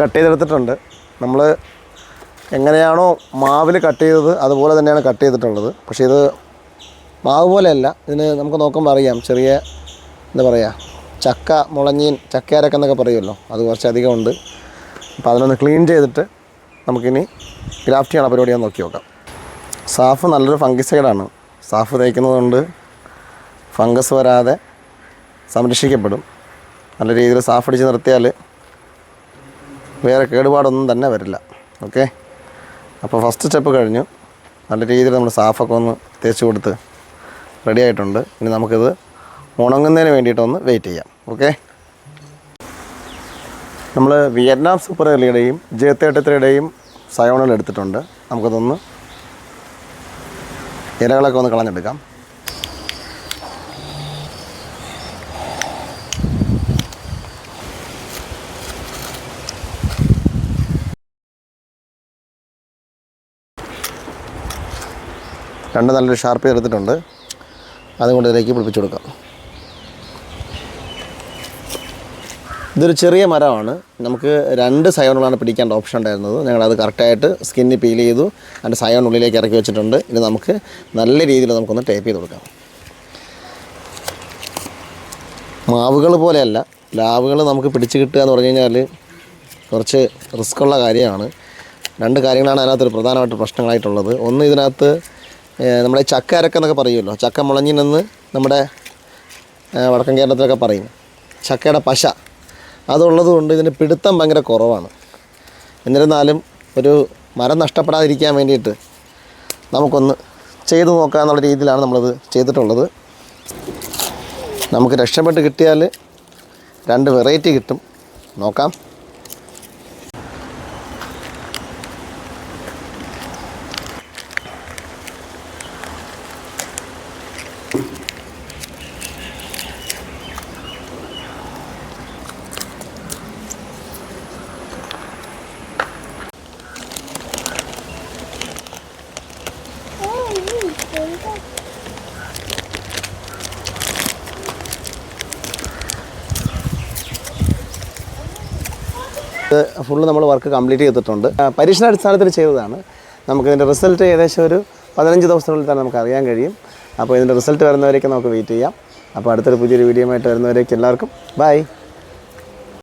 Cut ചെയ്തെടുത്തിട്ടുണ്ട്. നമ്മൾ എങ്ങനെയാണോ മാവിൽ കട്ട് ചെയ്തത് അതുപോലെ തന്നെയാണ് കട്ട് ചെയ്തിട്ടുള്ളത്. പക്ഷേ ഇത് മാവ് പോലെയല്ല. ഇതിന് നമുക്ക് നോക്കുമ്പോൾ അറിയാം. ചെറിയ എന്താ പറയുക ചക്ക മുളഞ്ഞീൻ ചക്കയരക്ക എന്നൊക്കെ പറയുമല്ലോ. അത് കുറച്ചധികം ഉണ്ട്. അപ്പോൾ അതിനൊന്ന് ക്ലീൻ ചെയ്തിട്ട് നമുക്കിനി ഗ്രാഫ്റ്റ് ചെയ്യണ പരിപാടിയാന്ന് നോക്കി നോക്കാം. സാഫ് നല്ലൊരു ഫംഗിസൈഡാണ്. സാഫ് തേക്കുന്നതുകൊണ്ട് ഫംഗസ് വരാതെ സംരക്ഷിക്കപ്പെടും. നല്ല രീതിയിൽ സാഫ് അടിച്ച് നിർത്തിയാൽ വേറെ കേടുപാടൊന്നും തന്നെ വരില്ല. ഓക്കെ അപ്പോൾ ഫസ്റ്റ് സ്റ്റെപ്പ് കഴിഞ്ഞു. നല്ല രീതിയിൽ നമ്മൾ സാഫൊക്കെ ഒന്ന് തേച്ച് കൊടുത്ത് റെഡി ആയിട്ടുണ്ട്. ഇനി നമുക്കിത് ഉണങ്ങുന്നതിന് വേണ്ടിയിട്ടൊന്ന് വെയിറ്റ് ചെയ്യാം. ഓക്കെ നമ്മൾ വിയറ്റ്നാം സൂപ്പർ എലിയുടെയും ജെ സയോണൽ എടുത്തിട്ടുണ്ട്. നമുക്കതൊന്ന് ഇലകളൊക്കെ ഒന്ന് കളഞ്ഞെടുക്കാം. രണ്ട് നല്ലൊരു ഷാർപ്പ് എടുത്തിട്ടുണ്ട്. അതും കൊണ്ട് ഇതിലേക്ക് പിടിപ്പിച്ചു കൊടുക്കാം. ഇതൊരു ചെറിയ മരമാണ്. നമുക്ക് രണ്ട് സയോണുകളാണ് പിടിക്കേണ്ട ഓപ്ഷൻ ഉണ്ടായിരുന്നത്. ഞങ്ങളത് കറക്റ്റായിട്ട് സ്കിന്നിൽ പീൽ ചെയ്തു. അതിന്റെ സയോൺ ഉള്ളിലേക്ക് ഇറക്കി വെച്ചിട്ടുണ്ട്. ഇനി നമുക്ക് നല്ല രീതിയിൽ നമുക്കൊന്ന് ടേപ്പ് ചെയ്ത് കൊടുക്കാം. മാവുകൾ പോലെയല്ല. ലാവുകൾ നമുക്ക് പിടിച്ച് കിട്ടുക എന്ന് പറഞ്ഞു കഴിഞ്ഞാൽ കുറച്ച് റിസ്ക്കുള്ള കാര്യമാണ്. രണ്ട് കാര്യങ്ങളാണ് അതിനകത്തൊരു പ്രധാനമായിട്ട് പ്രശ്നങ്ങളായിട്ടുള്ളത്. ഒന്ന് ഇതിനകത്ത് നമ്മുടെ ചക്ക അരക്കെന്നൊക്കെ പറയുമല്ലോ. ചക്ക മുളഞ്ഞിനെന്ന് നമ്മുടെ വടക്കൻ കേരളത്തിലൊക്കെ പറയും. ചക്കയുടെ പശ. അതുള്ളത് കൊണ്ട് ഇതിന് പിടുത്തം ഭയങ്കര കുറവാണ്. എന്നിരുന്നാലും ഒരു മരം നഷ്ടപ്പെടാതിരിക്കാൻ വേണ്ടിയിട്ട് നമുക്കൊന്ന് ചെയ്തു നോക്കുക എന്നുള്ള രീതിയിലാണ് നമ്മളത് ചെയ്തിട്ടുള്ളത്. നമുക്ക് രക്ഷപ്പെട്ട് കിട്ടിയാൽ രണ്ട് വെറൈറ്റി കിട്ടും. നോക്കാം. ഇത് ഫുള്ള് നമ്മൾ വർക്ക് കംപ്ലീറ്റ് ചെയ്തിട്ടുണ്ട്. പരീക്ഷണാടിസ്ഥാനത്തിൽ ചെയ്തതാണ്. നമുക്കിതിന്റെ റിസൾട്ട് ഏകദേശം ഒരു പതിനഞ്ച് ദിവസത്തിനുള്ളിൽ തന്നെ നമുക്ക് അറിയാൻ കഴിയും. അപ്പോൾ ഇതിന്റെ റിസൾട്ട് വരുന്നവരേക്ക് നമുക്ക് വെയിറ്റ് ചെയ്യാം. അപ്പോൾ അടുത്തൊരു പുതിയൊരു വീഡിയോ ആയിട്ട് വരുന്നവരേക്ക് എല്ലാവർക്കും ബൈ